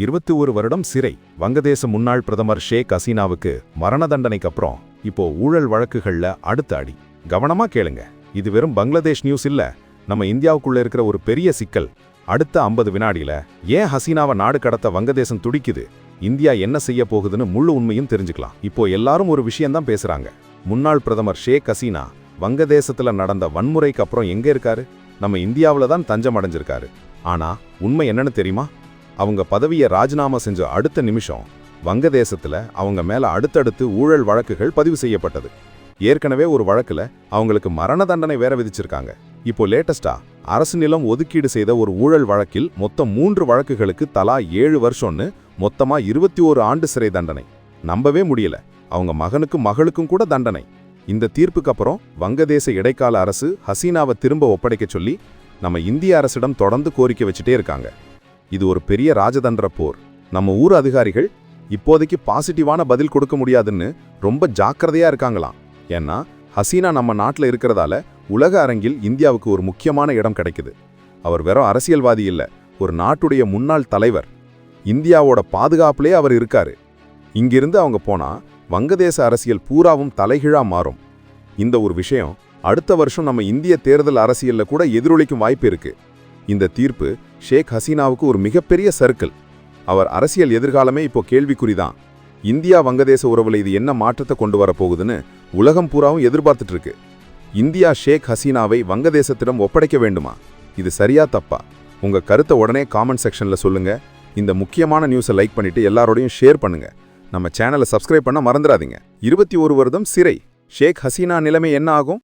இருபத்தி ஒரு வருடம் சிறை. வங்கதேச முன்னாள் பிரதமர் ஷேக் ஹசீனாவுக்கு மரண தண்டனைக்கு அப்புறம் இப்போ ஊழல் வழக்குகள்ல அடுத்த அடி. கவனமா கேளுங்க. இது வெறும் பங்களாதேஷ் நியூஸ் இல்ல. நம்ம இந்தியாவுக்குள்ள இருக்கிற ஒரு பெரிய சிக்கல். அடுத்த ஐம்பது வினாடியில ஏன் ஹசீனாவை நாடு கடத்த வங்கதேசம் துடிக்குது? இந்தியா என்ன செய்ய போகுதுன்னு முழு உண்மையும் தெரிஞ்சுக்கலாம். இப்போ எல்லாரும் ஒரு விஷயம்தான் பேசுறாங்க. முன்னாள் பிரதமர் ஷேக் ஹசீனா வங்கதேசத்துல நடந்த வன்முறைக்கு அப்புறம் எங்க இருக்காரு? நம்ம இந்தியாவுல தான் தஞ்சம் அடைஞ்சிருக்காரு. ஆனா உண்மை என்னன்னு தெரியுமா? அவங்க பதவியை ராஜினாமா செஞ்ச அடுத்த நிமிஷம் வங்கதேசத்தில் அவங்க மேலே அடுத்தடுத்து ஊழல் வழக்குகள் பதிவு செய்யப்பட்டது. ஏற்கனவே ஒரு வழக்கில் அவங்களுக்கு மரண தண்டனை வேற விதிச்சிருக்காங்க. இப்போ லேட்டஸ்டா அரசு நிலம் ஒதுக்கீடு செய்த ஒரு ஊழல் வழக்கில் மொத்தம் மூன்று வழக்குகளுக்கு தலா ஏழு வருஷம்னு மொத்தமா இருபத்தி ஓரு ஆண்டு சிறை தண்டனை. நம்பவே முடியல. அவங்க மகனுக்கும் மகளுக்கும் கூட தண்டனை. இந்த தீர்ப்புக்கு அப்புறம் வங்கதேச இடைக்கால அரசு ஹசீனாவை திரும்ப ஒப்படைக்க சொல்லி நம்ம இந்திய அரசிடம் தொடர்ந்து கோரிக்கை வச்சுட்டே இருக்காங்க. இது ஒரு பெரிய ராஜதந்திர போர். நம்ம ஊர் அதிகாரிகள் இப்போதைக்கு பாசிட்டிவான பதில் கொடுக்க முடியாதுன்னு ரொம்ப ஜாக்கிரதையா இருக்காங்களாம். ஏன்னா ஹசீனா நம்ம நாட்டில் இருக்கிறதால உலக அரங்கில் இந்தியாவுக்கு ஒரு முக்கியமான இடம் கிடைக்குது. அவர் வெறும் அரசியல்வாதி இல்லை ஒரு நாட்டுடைய முன்னாள் தலைவர். இந்தியாவோட பாதுகாப்புலே அவர் இருக்காரு. இங்கிருந்து அவங்க போனா வங்கதேச அரசியல் பூராவும் தலைகீழா மாறும். இந்த ஒரு விஷயம் அடுத்த வருஷம் நம்ம இந்திய தேர்தல் அரசியல்ல கூட எதிரொலிக்கும் வாய்ப்பு இருக்குது இந்த தீர்ப்பு ஷேக் ஹசீனாவுக்கு ஒரு மிகப்பெரிய சர்க்கிள். அவர் அரசியல் எதிர்காலமே இப்போ கேள்விக்குறிதான். இந்தியா வங்கதேச உறவுல இது என்ன மாற்றத்தை கொண்டு வரப்போகுதுன்னு உலகம் பூராவும் எதிர்பார்த்துட்டு இருக்கு இந்தியா ஷேக் ஹசீனாவை வங்கதேசத்திடம் ஒப்படைக்க வேண்டுமா? இது சரியா தப்பா? உங்க கருத்தை உடனே காமெண்ட் செக்ஷன்ல சொல்லுங்க. இந்த முக்கியமான நியூஸை லைக் பண்ணிட்டு எல்லாரோடையும் ஷேர் பண்ணுங்க. நம்ம சேனலை சப்ஸ்கிரைப் பண்ண மறந்துடாதீங்க. இருபத்தி ஒரு வருடம் சிறை. ஷேக் ஹசீனா நிலைமை என்ன ஆகும்?